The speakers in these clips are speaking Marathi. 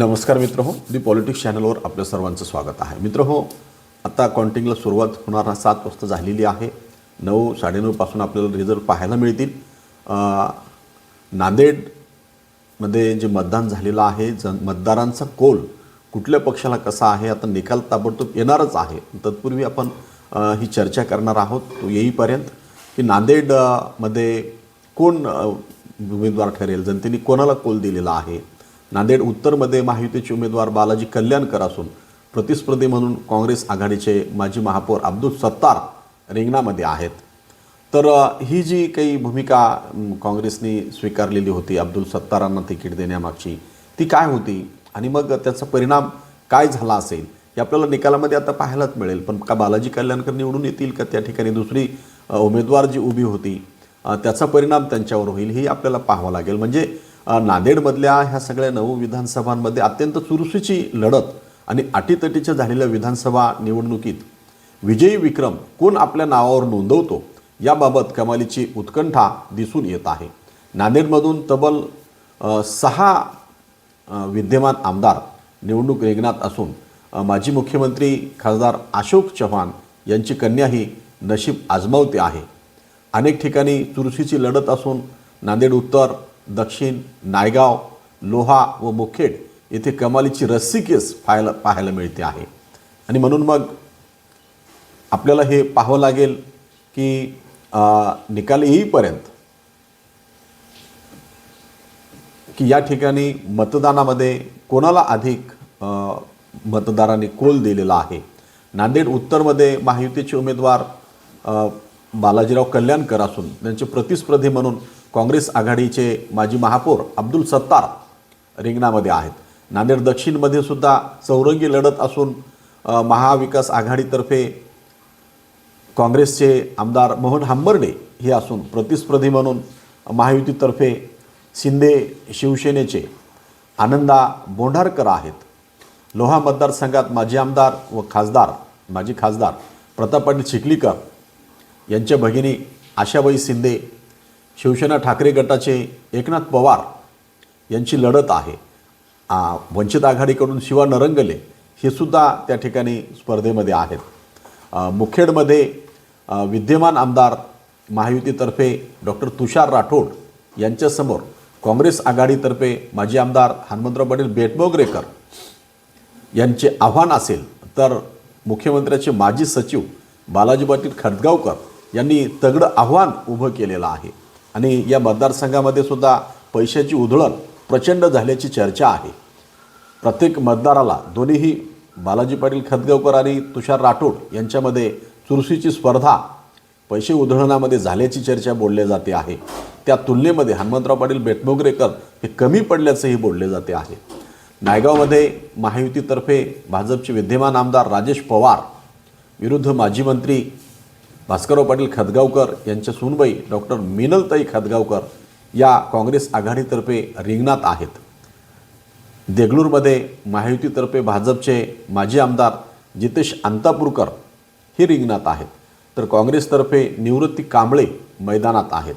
नमस्कार मित्र हो दी पॉलिटिक्स चॅनलवर आपल्या सर्वांचं स्वागत आहे. मित्र हो आता अकाउंटिंगला सुरुवात होणार सात वाजता झालेली आहे. नऊ साडेनऊपासून आपल्याला रिझल्ट पाहायला मिळतील. नांदेडमध्ये जे मतदान झालेलं आहे जन मतदारांचा कोल कुठल्या पक्षाला कसा आहे आता निकाल ताबडतोब येणारच आहे. तत्पूर्वी आपण ही चर्चा करणार आहोत तो येईपर्यंत की नांदेडमध्ये कोण उमेदवार ठरेल? जनतेने कोणाला कोल दिलेला आहे? नांदेड उत्तरमध्ये महायुतीचे उमेदवार बालाजी कल्याणकर असून प्रतिस्पर्धी म्हणून काँग्रेस आघाडीचे माजी महापौर अब्दुल सत्तार रिंगणामध्ये आहेत. तर ही जी काही भूमिका काँग्रेसनी काँग्रेसने स्वीकारलेली होती अब्दुल सत्तारांना तिकीट देण्यामागची ती काय होती आणि मग त्याचा परिणाम काय झाला असेल हे आपल्याला निकालामध्ये आता पाहायलाच मिळेल. पण का बालाजी कल्याणकर निवडून येतील का त्या ठिकाणी दुसरी उमेदवार जी उभी होती त्याचा परिणाम त्यांच्यावर होईल हे आपल्याला पाहावं लागेल. म्हणजे नांदेडमधल्या ह्या सगळ्या नऊ विधानसभांमध्ये अत्यंत चुरशीची लढत आणि अटीतटीच्या झालेल्या विधानसभा निवडणुकीत विजयी विक्रम कोण आपल्या नावावर नोंदवतो याबाबत कमालीची उत्कंठा दिसून येत आहे. नांदेडमधून तब्बल सहा विद्यमान आमदार निवडणूक रिंगणात असून माजी मुख्यमंत्री खासदार अशोक चव्हाण यांची कन्याही नशीब आजमावते आहे. अनेक ठिकाणी चुरशीची लढत असून नांदेड उत्तर दक्षिण नायगाव लोहा व मुखेड येथे कमालीची रस्सी केस पाहायला पाहायला मिळते आहे. आणि म्हणून मग आपल्याला हे पाहावं लागेल की निकाल येईपर्यंत की या ठिकाणी मतदानामध्ये कोणाला अधिक मतदारांनी कोल दिलेला आहे? नांदेड उत्तरमध्ये महायुतीचे उमेदवार बालाजीराव कल्याणकर असून त्यांचे प्रतिस्पर्धी म्हणून काँग्रेस आघाडीचे माजी महापौर अब्दुल सत्तार रिंगणामध्ये आहेत. नांदेड दक्षिणमध्ये सुद्धा चौरंगी लढत असून महाविकास आघाडीतर्फे काँग्रेसचे आमदार मोहन हंबर्डे हे असून प्रतिस्पर्धी म्हणून महायुतीतर्फे शिंदे शिवसेनेचे आनंदा बोंढारकर आहेत. लोहा मतदारसंघात माजी आमदार व खासदार माजी खासदार प्रताप पाटील चिखलीकर यांच्या भगिनी आशाबाई शिंदे शिवसेना ठाकरे गटाचे एकनाथ पवार यांची लढत आहे. वंचित आघाडीकडून शिवा नरंगले हे सुद्धा त्या ठिकाणी स्पर्धेमध्ये आहेत. मुखेडमध्ये विद्यमान आमदार महायुतीतर्फे डॉक्टर तुषार राठोड यांच्यासमोर काँग्रेस आघाडीतर्फे माजी आमदार हनुमंतराव पाटील बेटमोगरेकर यांचे आव्हान असेल तर मुख्यमंत्र्याचे माजी सचिव बालाजी पाटील खडगावकर यांनी तगडं आव्हान उभं केलेलं आहे. आणि या मतदारसंघामध्ये सुद्धा पैशाची उधळण प्रचंड झाल्याची चर्चा आहे. प्रत्येक मतदाराला दोन्हीही बालाजी पाटील खतगावकर आणि तुषार राठोड यांच्यामध्ये चुरशीची स्पर्धा पैसे उधळणामध्ये झाल्याची चर्चा बोलली जाते आहे. त्या तुलनेमध्ये हनुमंतराव पाटील बेटमोगरेकर हे कमी पडल्याचंही बोलले जाते आहे. नायगावमध्ये महायुतीतर्फे भाजपचे विद्यमान आमदार राजेश पवार विरुद्ध माजी मंत्री भास्करराव पाटील खतगावकर यांच्या सूनबाई डॉक्टर मिनलताई खतगावकर या काँग्रेस आघाडीतर्फे रिंगणात आहेत. देगलूरमध्ये महायुतीतर्फे भाजपचे माजी आमदार जितेश अंतापूरकर हे रिंगणात आहेत. तर काँग्रेसतर्फे निवृत्ती कांबळे मैदानात आहेत.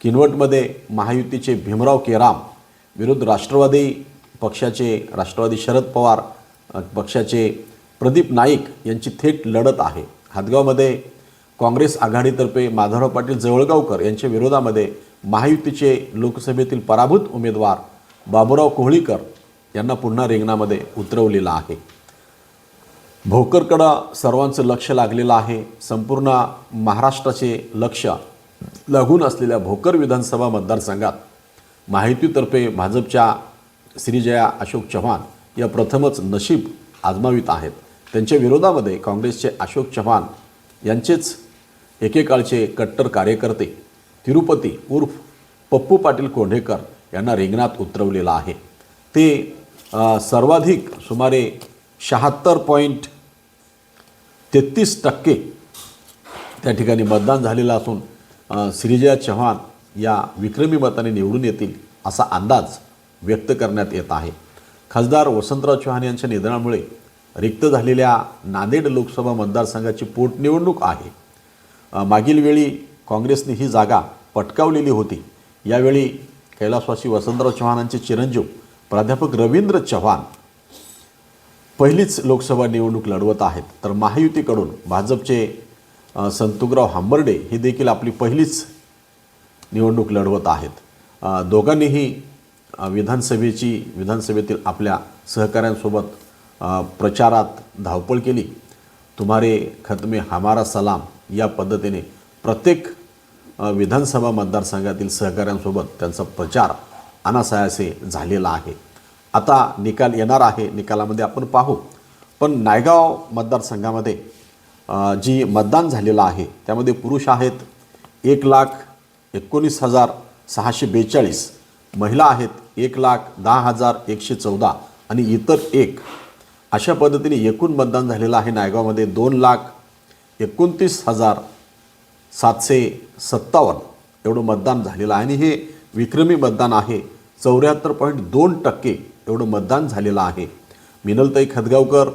किनवटमध्ये महायुतीचे भीमराव केराम विरुद्ध राष्ट्रवादी पक्षाचे राष्ट्रवादी शरद पवार पक्षाचे प्रदीप नाईक यांची थेट लढत आहे. हातगावमध्ये काँग्रेस आघाडीतर्फे माधवराव पाटील जवळगावकर यांच्या विरोधामध्ये महायुतीचे लोकसभेतील पराभूत उमेदवार बाबुराव कोहळीकर यांना पुन्हा रिंगणामध्ये उतरवलेलं आहे. भोकरकडं सर्वांचं लक्ष लागलेलं आहे. संपूर्ण महाराष्ट्राचे लक्ष लागून असलेल्या भोकर विधानसभा मतदारसंघात माहितीतर्फे भाजपच्या श्रीजया अशोक चव्हाण या प्रथमच नशीब आजमावित आहेत. त्यांच्या विरोधामध्ये काँग्रेसचे अशोक चव्हाण यांचेच एकेकाळचे कट्टर कार्यकर्ते तिरुपती उर्फ पप्पू पाटील कोंढेकर यांना रिंगणात उतरवलेलं आहे. ते सर्वाधिक सुमारे शहात्तर पॉईंट तेहतीस टक्के त्या ठिकाणी मतदान झालेलं असून श्रीजया चव्हाण या विक्रमी मताने निवडून येतील असा अंदाज व्यक्त करण्यात येत आहे. खासदार वसंतराव चव्हाण यांच्या निधनामुळे रिक्त झालेल्या नांदेड लोकसभा मतदारसंघाची पोटनिवडणूक आहे. मागील वेळी काँग्रेसने ही जागा पटकावलेली होती. यावेळी कैलासवासी वसंतराव चव्हाणांचे चिरंजीव प्राध्यापक रवींद्र चव्हाण पहिलीच लोकसभा निवडणूक लढवत आहेत. तर महायुतीकडून भाजपचे संतुकराव हांबर्डे हे देखील आपली पहिलीच निवडणूक लढवत आहेत. दोघांनीही विधानसभेची विधानसभेतील आपल्या सहकाऱ्यांसोबत प्रचारात धावपळ केली. तुम्हारे खतमे हमारा सलाम. या पद्धतीने प्रत्येक विधानसभा मतदारसंघातील सहकाऱ्यांसोबत त्यांचा प्रचार अनासायासे झालेला आहे. आता निकाल येणार आहे निकालामध्ये आपण पाहू. पण नायगाव मतदारसंघामध्ये जी मतदान झालेलं आहे त्यामध्ये पुरुष आहेत एक लाख एकोणीस हजार सहाशे बेचाळीस महिला आहेत एक लाख दहा हजार एकशे चौदा आणि इतर एक. अशा पद्धतीने एकूण मतदान झालेलं आहे नायगावमध्ये दोन लाख एकोणतीस हजार सातशे सत्तावन्न एवढं मतदान झालेलं आहे. आणि हे विक्रमी मतदान आहे. चौऱ्याहत्तर पॉईंट दोन टक्के एवढं मतदान झालेलं आहे. मिनलताई खदगावकर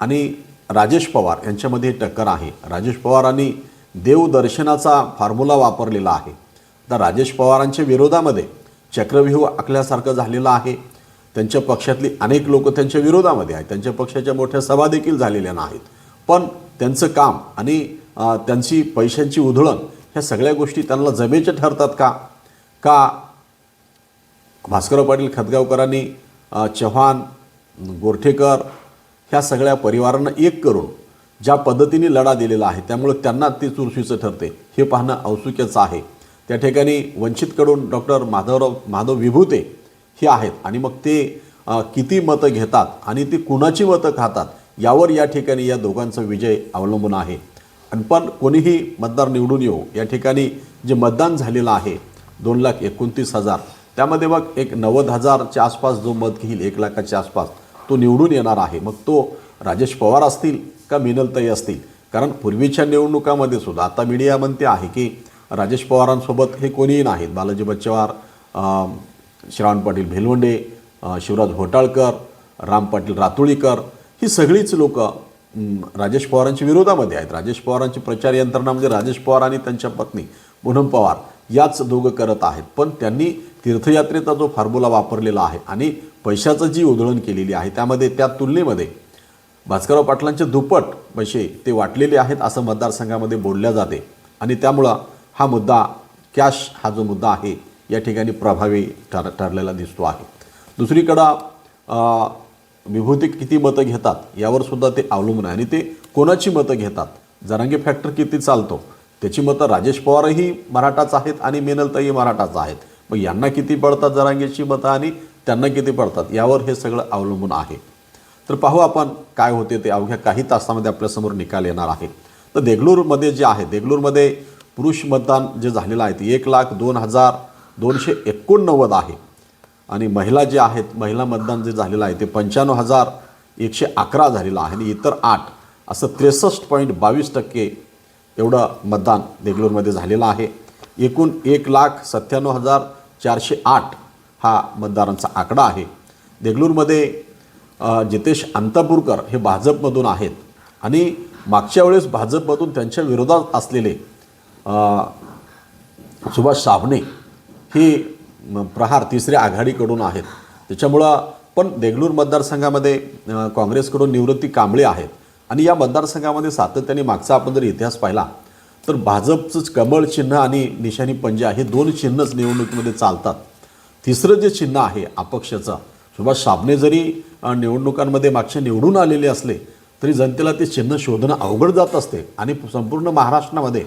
आणि राजेश पवार यांच्यामध्ये टक्कर आहे. राजेश पवारांनी देवदर्शनाचा फॉर्म्युला वापरलेला आहे. तर राजेश पवारांच्या विरोधामध्ये चक्रव्यूह आखल्यासारखं झालेलं आहे. त्यांच्या पक्षातली अनेक लोक त्यांच्या विरोधामध्ये आहेत. त्यांच्या पक्षाच्या मोठ्या सभा देखील झालेल्या नाहीत. पण त्यांचं काम आणि त्यांची पैशांची उधळण ह्या सगळ्या गोष्टी त्यांना जमेच्या ठरतात का? का भास्करराव पाटील खतगावकरांनी चव्हाण गोरठेकर ह्या सगळ्या परिवारांना एक करून ज्या पद्धतीने लढा दिलेला आहे त्यामुळे त्यांना ते चुरशीचं ठरते. हे पाहणं औत्सुक्याचं आहे. त्या ठिकाणी वंचितकडून डॉक्टर माधवराव माधव विभूते हे आहेत आणि मग ते किती मतं घेतात आणि ती कुणाची मतं खातात यावर या ठिकाणी या दोघांचा विजय अवलंबून आहे. आणि पण कोणीही मतदार निवडून येऊ या ठिकाणी जे मतदान झालेलं आहे दोन लाख एकोणतीस हजार त्यामध्ये मग एक नव्वद हजारच्या आसपास जो मत घेईल एक लाखाच्या आसपास तो निवडून येणार आहे. मग तो राजेश पवार असतील का मिनलताई असतील? कारण पूर्वीच्या निवडणुकामध्ये सुद्धा आता मीडिया म्हणते आहे की राजेश पवारांसोबत हे कोणीही नाहीत. बालाजी बच्चवार श्रावण पाटील भेलवंडे शिवराज घोटाळकर राम पाटील रातोळीकर ही सगळीच लोक राजेश पवारांच्या विरोधामध्ये आहेत. राजेश पवारांची प्रचार यंत्रणा म्हणजे राजेश पवार आणि त्यांच्या पत्नी पूनम पवार याच दोघं करत आहेत. पण त्यांनी तीर्थयात्रेचा जो फॉर्म्युला वापरलेला आहे आणि पैशाचं जी उधळण केलेली आहे त्यामध्ये त्या तुलनेमध्ये भास्करराव पाटलांचे दुप्पट पैसे ते वाटलेले आहेत असं मतदारसंघामध्ये बोलल्या जाते. आणि त्यामुळं हा मुद्दा कॅश हा जो मुद्दा आहे या ठिकाणी प्रभावी ठर ठरलेला दिसतो आहे. दुसरीकडं विभूती किती मतं घेतात यावर सुद्धा ते अवलंबून आहे. आणि ते कोणाची मतं घेतात? जरांगे फॅक्टर किती चालतो? त्याची मतं राजेश पवारही मराठाच आहेत आणि मेनलताही मराठाच आहेत. मग यांना किती पडतात जरांगेची मतं आणि त्यांना किती पडतात? यावर हे सगळं अवलंबून आहे. तर पाहू आपण काय होते ते. अवघ्या काही तासामध्ये आपल्यासमोर निकाल येणार आहे. तर देगलूरमध्ये जे आहे देगलूरमध्ये पुरुष मतदान जे झालेलं आहे ते एक लाख दोन हजार दोनशे एकोणनव्वद आहे. आणि महिला जे आहेत महिला मतदान जे झालेलं आहे ते पंच्याण्णव हजार एकशे अकरा झालेलं आहे आणि इतर आठ असं त्रेसष्ट पॉईंट बावीस टक्के एवढं मतदान देगलूरमध्ये झालेलं आहे. एकूण एक लाख सत्त्याण्णव हजार चारशे आठ हा मतदारांचा आकडा आहे. देगलूरमध्ये जितेश अंतापूरकर हे भाजपमधून आहेत आणि मागच्या वेळेस भाजपमधून त्यांच्या विरोधात असलेले सुभाष साबणे हे प्रहार तिसऱ्या आघाडीकडून आहेत. त्याच्यामुळं पण देगलूर मतदारसंघामध्ये काँग्रेसकडून निवृत्ती कांबळे आहेत. आणि या मतदारसंघामध्ये सातत्याने मागचा आपण जर इतिहास पाहिला तर भाजपचंच कमळ चिन्ह आणि निशाणी पंजा हे दोन चिन्हच निवडणुकीमध्ये चालतात. तिसरं जे चिन्ह आहे अपक्षाचं सुभाष साबणे जरी निवडणुकांमध्ये मागच्या निवडून आलेले असले तरी जनतेला ते चिन्ह शोधणं अवघड जात असते. आणि संपूर्ण महाराष्ट्रामध्ये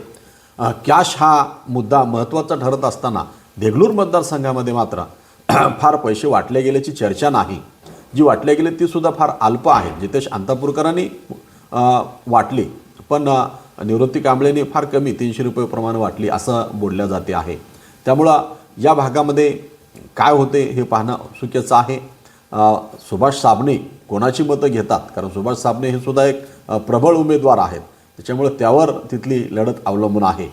कॅश हा मुद्दा महत्त्वाचा ठरत असताना देगलूर मतदारसंघामध्ये मात्र फार पैसे वाटले गेल्याची चर्चा नाही. जी वाटले गेले तीसुद्धा फार अल्प आहे. जितेश अंतापूरकरांनी वाटली. पण निवृत्ती कांबळेने फार कमी तीनशे रुपये प्रमाण वाटली असं बोलल्या जाते आहे. त्यामुळं या भागामध्ये काय होते हे पाहणं चुकीचं आहे. सुभाष साबणे कोणाची मतं घेतात? कारण सुभाष साबणे हे सुद्धा एक प्रबळ उमेदवार आहेत. त्याच्यामुळे त्यावर तिथली लढत अवलंबून आहे.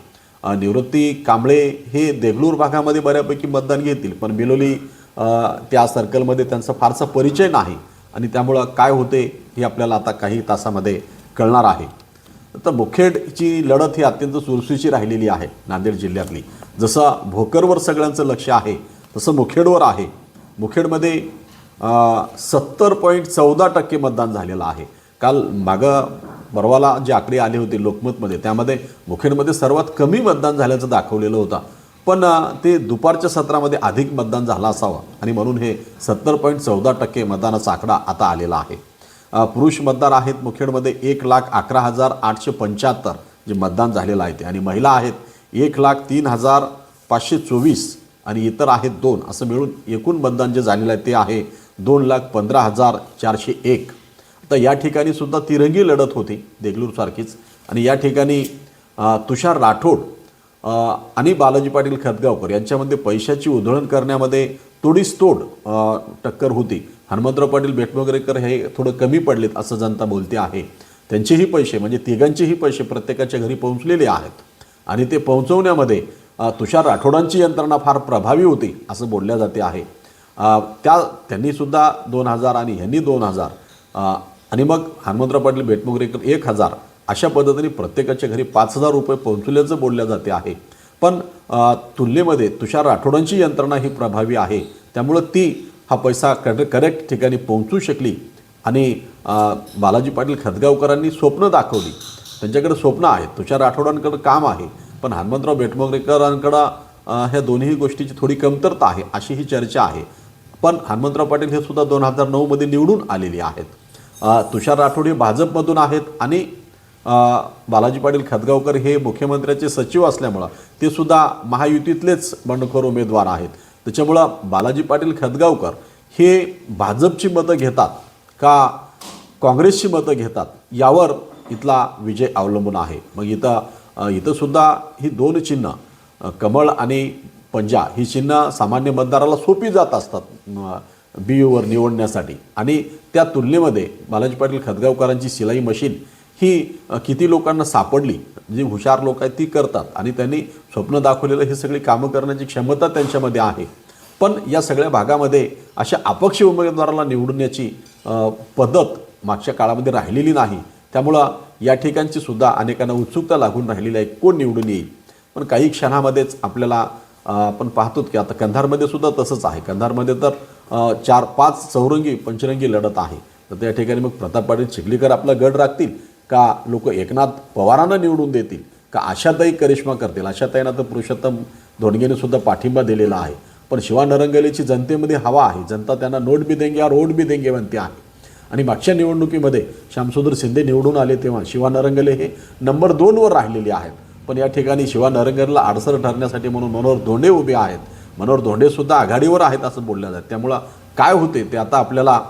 निवृत्ती कांबळे हे देगलूर भागामध्ये बऱ्यापैकी मतदान घेतील. पण बिलोली त्या सर्कलमध्ये त्यांचा फारसा परिचय नाही. आणि त्यामुळं काय होते हे आपल्याला आता काही तासामध्ये कळणार आहे. तर मुखेडची लढत ही अत्यंत चुरशीची राहिलेली आहे नांदेड जिल्ह्यातली. जसं भोकरवर सगळ्यांचं लक्ष आहे तसं मुखेडवर आहे. मुखेडमध्ये सत्तर पॉईंट चौदा टक्के मतदान झालेलं आहे. काल मागं परवाला जे आकडे आले होते लोकमतमध्ये त्यामध्ये मुखेडमध्ये सर्वात कमी मतदान झाल्याचं दाखवलेलं होतं. पण ते दुपारच्या सत्रामध्ये अधिक मतदान झालं असावं आणि म्हणून हे सत्तर पॉईंट चौदा टक्के मतदानाचा आकडा आता आलेला आहे. पुरुष मतदार आहेत मुखेडमध्ये एक लाख अकरा हजार आठशे पंच्याहत्तर जे मतदान झालेलं आहे ते. आणि महिला आहेत एक लाख तीन हजार पाचशे चोवीस आणि इतर आहेत दोन. असं मिळून एकूण मतदान जे झालेलं आहे ते आहे दोन लाख पंधरा हजार चारशे एक. तर या ठिकाणी सुद्धा तिरंगी लढत होती देगलूरसारखीच आणि या ठिकाणी तुषार राठोड आणि बालाजी पाटील खतगावकर यांच्यामध्ये पैशाची उधळण करण्यामध्ये तोडीस तोड टक्कर होती. हनुमंतराव पाटील बेटमोगरेकर हे थोडं कमी पडलेत असं जनता बोलते आहे. त्यांचेही पैसे म्हणजे तिघांचेही पैसे प्रत्येकाच्या घरी पोहोचलेले आहेत. आणि ते पोहोचवण्यामध्ये तुषार राठोडांची यंत्रणा फार प्रभावी होती असं बोलल्या जाते आहे. त्या त्यांनीसुद्धा दोन हजार आणि ह्यांनी दोन हजार आणि मग हनुमंतराव पाटील बेटमोगरेकर एक हजार. अशा पद्धतीने प्रत्येकाच्या घरी पाच हजार रुपये पोहोचल्याचं बोलल्या जाते आहे. पण तुलनेमध्ये तुषार राठोडांची यंत्रणा ही प्रभावी आहे. त्यामुळं ती हा पैसा कर करेक्ट ठिकाणी पोहोचू शकली. आणि बालाजी पाटील खतगावकरांनी स्वप्न दाखवली. त्यांच्याकडे स्वप्न आहेत. तुषार राठोडांकडं काम आहे. पण हनुमंतराव बेटमोगरेकरांकडं ह्या दोन्ही गोष्टीची थोडी कमतरता आहे अशी ही चर्चा आहे. पण हनुमंतराव पाटील हे सुद्धा दोन हजार नऊमध्ये निवडून आलेली आहेत. तुषार राठोड हे भाजपमधून आहेत आणि बालाजी पाटील खतगावकर हे मुख्यमंत्र्याचे सचिव असल्यामुळं ते सुद्धा महायुतीतलेच बंडखोर उमेदवार आहेत. त्याच्यामुळं बालाजी पाटील खतगावकर हे भाजपची मतं घेतात का काँग्रेसची मतं घेतात यावर इथला विजय अवलंबून आहे. मग इथं इथंसुद्धा ही दोन चिन्ह कमळ आणि पंजा ही चिन्ह सामान्य मतदाराला सोपी जात असतात. बी यूवर निवडण्यासाठी. आणि त्या तुलनेमध्ये बालाजी पाटील खतगावकरांची शिलाई मशीन ही किती लोकांना सापडली जी हुशार लोक आहेत ती करतात. आणि त्यांनी स्वप्न दाखवलेलं हे सगळी कामं करण्याची क्षमता त्यांच्यामध्ये आहे. पण या सगळ्या भागामध्ये अशा अपक्ष उमेदवाराला निवडण्याची पद्धत मागच्या काळामध्ये राहिलेली नाही. त्यामुळं या ठिकाणची सुद्धा अनेकांना उत्सुकता लागून राहिलेली आहे कोण निवडून येईल. पण काही क्षणामध्येच आपल्याला आपण पाहतो की आता कंधारमध्ये सुद्धा तसंच आहे. कंधारमध्ये तर चार पाच चौरंगी पंचरंगी लढत आहे. तर त्या ठिकाणी मग प्रताप पाटील चिखलीकर आपला गड राखतील का लोक एकनाथ पवारांना निवडून देतील का आशाताई करिश्मा करतील? आशाताईंना तर पुरुषोत्तम धोंडगेने सुद्धा पाठिंबा दिलेला आहे. पण शिवा नरंगलेची जनतेमध्ये हवा आहे. जनता त्यांना नोट बी देंगे और रोड बी देंगे म्हणते आहे. आणि मागच्या निवडणुकीमध्ये श्यामसुंदर शिंदे निवडून आले तेव्हा शिवा नरंगले हे नंबर दोनवर राहिलेले आहेत. पण या ठिकाणी शिवा नरंगलेला आडसर ठरण्यासाठी म्हणून मनोहर धोंडे उभे आहेत. मनोहर धोंडेसुद्धा आघाडीवर आहेत असं बोललं जातं. त्यामुळं काय होते ते आता आपल्याला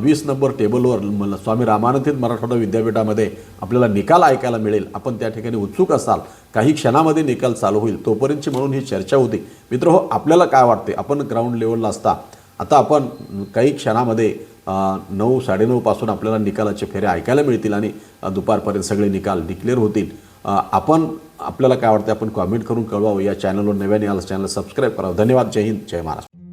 वीस नंबर टेबलवर म- स्वामी रामानंदित मराठवाडा विद्यापीठामध्ये आपल्याला निकाल ऐकायला मिळेल. आपण त्या ठिकाणी उत्सुक असाल काही क्षणामध्ये निकाल चालू होईल. तोपर्यंतची म्हणून ही चर्चा होती. मित्र हो आपल्याला काय वाटते? आपण ग्राउंड लेवलला असता आता आपण काही क्षणामध्ये नऊ साडेनऊपासून आपल्याला निकालाचे फेरे ऐकायला मिळतील आणि दुपारपर्यंत सगळे निकाल डिक्लेअर होतील. आपण आपल्याला काय वाटते आपण कॉमेंट करून कळवावं. या चॅनलवर नव्याने आलं चॅनल सबस्क्राईब करावं. धन्यवाद. जय हिंद. जय महाराष्ट्र.